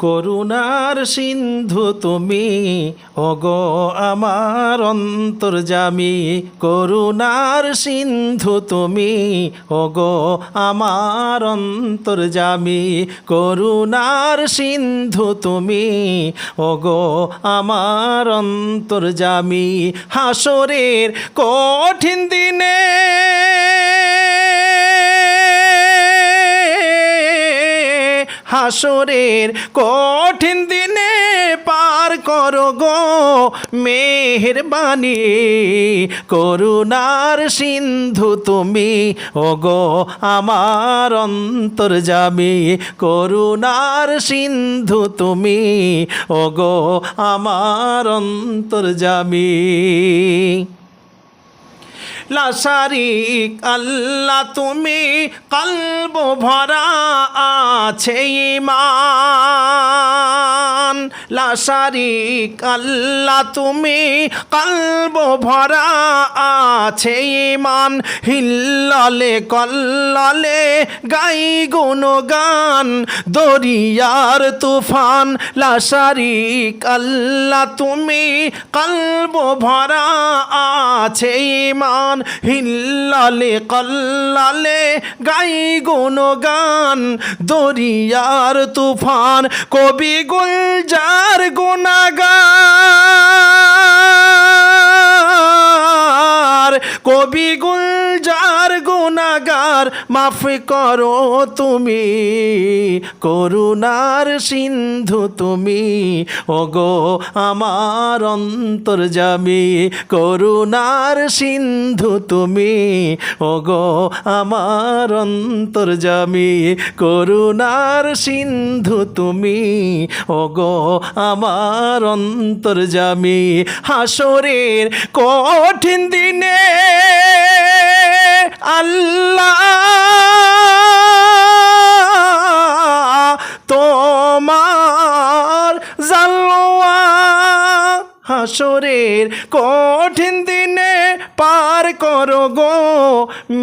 করুণার সিন্ধু তুমি, ওগো আমার অন্তর্জামী করুণার সিন্ধু তুমি, ওগো আমার অন্তর্জামী করুণার সিন্ধু তুমি, ওগো আমার অন্তর্জামী হাসরের কঠিন দিনে হাসরের কঠিন দিনে পার করো গো মেহরবানি। করুণার সিন্ধু তুমি ও গো আমার অন্তর্জামী করুণার সিন্ধু তুমি ও গো আমার অন্তর্জামী লাসারিক আল্লাহ, তুমি কলব ভরা আছে ইমান লাসারিক আল্লাহ, তুমি কলব ভরা আছে ইমান হিল্লালে কল্লালে গাই গুণগান, দরিয়ার তুফান। লাসারিক আল্লাহ, তুমি কলব ভরা আছে ইমান হিল্লালে কল্লালে গাই গুণগান। দরিয়ার তুফান কবি গুলজার গুনাগার কবি গুলজার গুণাগার মাফ করো তুমি, করুণার সিন্ধু তুমি। ওগো আমার অন্তর্জামী করুণার সিন্ধু তুমি। ওগো আমার অন্তর্জামী করুণার সিন্ধু তুমি। ওগো আমার অন্তর্জামী হাসরের কঠিন দিনে আল্লাহ হাসরের কঠিন দিনে পার করো গো।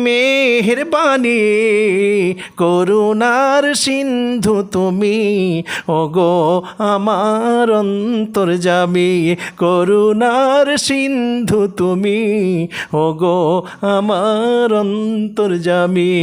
মেহরবানি, করুণার সিন্ধু তুমি। ওগো, আমার অন্তর্জামী করুণার সিন্ধু তুমি। ওগো, আমার অন্তর্জামী